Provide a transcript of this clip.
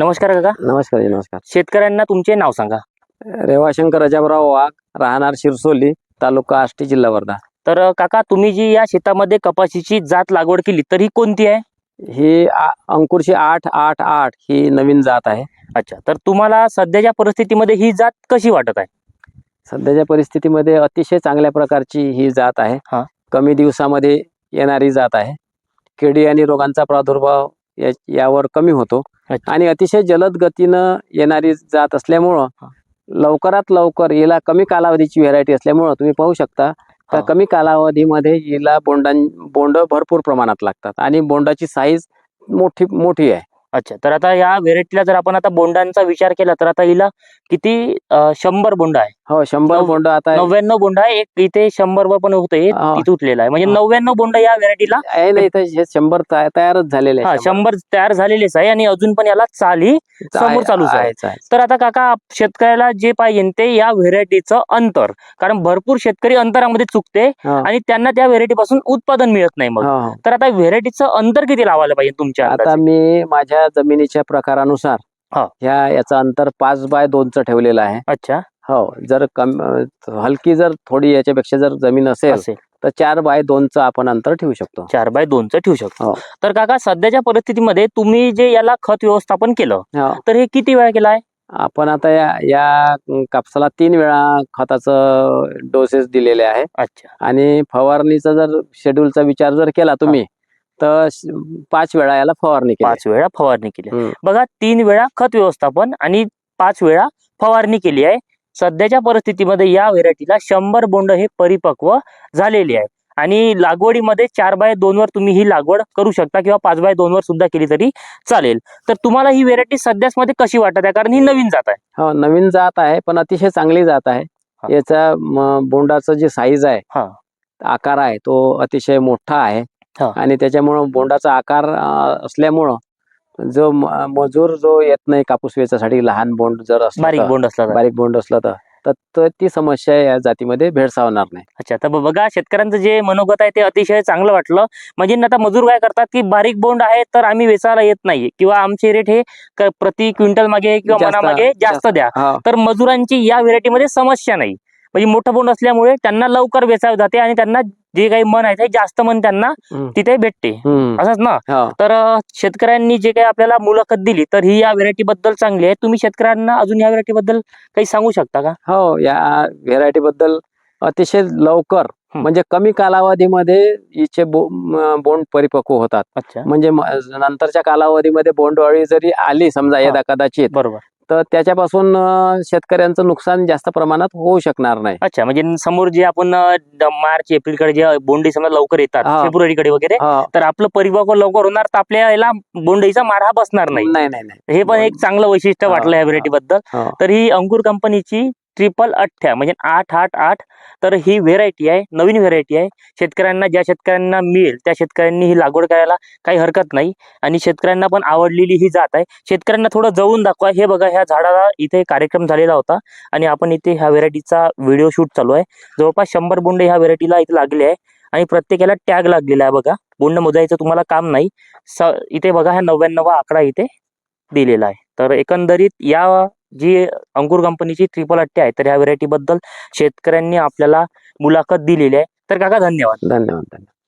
नमस्कार काका. नमस्कार जी नमस्कार. शेतकऱ्यांना तुमचे नाव सांगा. रेवाशंकर अजाबराव वाघ राहणार शिरसोली तालुका आष्टी जिल्हा वर्धा. तर काका तुम्ही जी या शेतामध्ये कपाशीची जात लागवड केली तर ही कोणती आहे? ही आ- अंकुरची आठ आठ आठ ही नवीन जात आहे. अच्छा तर तुम्हाला सध्याच्या परिस्थितीमध्ये ही जात कशी वाटत आहे? सध्याच्या परिस्थितीमध्ये अतिशय चांगल्या प्रकारची ही जात आहे. हा. कमी दिवसामध्ये येणारी जात आहे. किडी आणि रोगांचा प्रादुर्भाव या- यावर कमी होतो अच्छा. आणि अतिशय जलद गतीनं येणारी जात असल्यामुळं हा. लवकरात लवकर हिला कमी कालावधीची व्हेरायटी असल्यामुळं तुम्ही पाहू शकता हा. कमी कालावधीमध्ये हिला बोंडां बोंड भरपूर प्रमाणात लागतात आणि बोंडाची साईज मोठी मोठी आहे अच्छा तर आता या व्हेरायटीला जर आपण आता बोंडांचा विचार केला तर आता हिला किती अ, शंभर बोंड आहे हो शंभर बोंड आता नव्याण्णव बोंड आहे एक इथे शंभर वर पण होतं. तिथे उठलेलं आहे म्हणजे. नव्याण्णव बोंड या व्हेरायटीला शंभर तया- तयारच झालेले हा शंभर तयार झालेलेच आहे आणि अजून पण याला चाल समोर चालूच आहे. तर आता काका शेतकऱ्याला जे पाहिजे ते या व्हेरायटीचं अंतर कारण भरपूर शेतकरी अंतरामध्ये चुकते. आणि त्यांना त्या व्हेरायटी पासून उत्पादन मिळत नाही मग. तर आता व्हेरायटीचं अंतर किती लावायला पाहिजे तुमच्या आता? मी माझ्या जमिनीच्या प्रकारानुसार. ह्या याचं अंतर पाच बाय दोनच ठेवलेलं आहे अच्छा हो जर कम हलकी जर थोडी याच्यापेक्षा जर जमीन असेल असेल. तर चार बाय दोनचं आपण अंतर ठेवू शकतो. चार बाय दोनचं ठेवू शकतो. हो. तर काका सध्याच्या परिस्थितीमध्ये तुम्ही जे याला खत व्यवस्थापन केलं हो. तर हे किती वेळा केलं आहे? आपण आता या या कापसाला तीन वेळा खताचं डोसेस दिलेले आहे. अच्छा. आणि फवारणीचा जर शेड्यूलचा विचार जर केला तुम्ही तर श- पाच वेळा याला फवारणी केली. पाच वेळा फवारणी केली. हम्म. बघा तीन वेळा खत व्यवस्थापन आणि पाच वेळा फवारणी केली आहे. सध्याच्या परिस्थितीमध्ये या व्हेरायटीला शंभर बोंड हे परिपक्व झालेले आहे आणि लागवडीमध्ये चार बाय दोन वर तुम्ही ही लागवड करू शकता किंवा पाच बाय दोन वर सुद्धा केली तरी चालेल तर तुम्हाला ही व्हेरायटी सध्याच मध्ये कशी वाटत आहे कारण ही नवीन जात आहे हो नवीन जात आहे पण अतिशय चांगली जात आहे. याचा बोंडाचं जे साईज आहे. आकार आहे तो अतिशय मोठा आहे. आणि त्याच्यामुळं बोंडाचा आकार असल्यामुळं जो मजूर जो येत नाही कापूस वेचासाठी लहान बोंड जर असलं बारीक बोंड असला तर. बारीक बोंड असलं तर तर त- समस्या या जातीमध्ये भेडसावणार नाही. अच्छा तर ब- बघा शेतकऱ्यांचं जे मनोगत आहे ते अतिशय चांगलं वाटलं. म्हणजे आता मजूर काय करतात की बारीक बोंड आहे तर आम्ही वेचायला येत नाही. किंवा आमचे रेट हे क- प्रति क्विंटल मागे किंवा जास्त- मनामागे जास्त द्या. हा. तर मजुरांची या व्हेरायटीमध्ये समस्या नाही. म्हणजे मोठं बोंड असल्यामुळे त्यांना लवकर वेचावे जाते आणि त्यांना जे काही मन आहे ते जास्त मन त्यांना. तिथे भेटते. असंच ना. तर शेतकऱ्यांनी जे काही आपल्याला मुलाखत दिली तर ही या व्हेरायटी बद्दल चांगली आहे तुम्ही शेतकऱ्यांना अजून या व्हेरायटी बद्दल काही सांगू शकता का हो या व्हेरायटी बद्दल अतिशय लवकर. म्हणजे कमी कालावधीमध्ये हिचे बोंड परिपक्व होतात अच्छा म्हणजे नंतरच्या कालावधीमध्ये बोंडअळी जरी आली समजा. यदा कदाचित बरोबर तर त्याच्यापासून शेतकऱ्यांचं नुकसान जास्त प्रमाणात होऊ शकणार नाही अच्छा म्हणजे समोर जे आपण मार्च एप्रिलकडे जे बोंडी समजा लवकर येतात हा. फेब्रुवारी कडे वगैरे हा. तर आपलं परिपक्व लवकर होणार तर आपल्या याला बोंडीचा मारा बसणार नाही नाही नाही नाही हे पण एक चांगलं वैशिष्ट्य हा, वाटलं या हा. व्हेरायटी बद्दल हा. तर ही अंकुर कंपनीची ट्रिपल अठ्ठ्या म्हणजे आठ आठ आठ. तर ही व्हेरायटी आहे नवीन व्हेरायटी आहे. शेतकऱ्यांना ज्या शेतकऱ्यांना मिळेल त्या शेतकऱ्यांनी ही लागवड करायला काही हरकत नाही. आणि शेतकऱ्यांना पण आवडलेली ही जात आहे. शेतकऱ्यांना थोडं जवळून दाखवा. हे बघा ह्या झाडाला इथे कार्यक्रम झालेला होता. आणि आपण इथे ह्या व्हेरायटीचा व्हिडिओ शूट चालू आहे. जवळपास शंभर बोंडे ह्या व्हेरायटीला इथे लागले आहे. आणि प्रत्येकाला टॅग लागलेला आहे बघा. बोंड मोजायचं तुम्हाला काम नाही. स इथे बघा हा नव्याण्णवा आकडा इथे दिलेला आहे. तर एकंदरीत या जी अंकुर कंपनीची ट्रिपल अट्टी आहे तर ह्या व्हरायटी बद्दल शेतकऱ्यांनी आपल्याला मुलाखत दिलेली आहे. तर काका धन्यवाद. धन्यवाद धन्यवाद.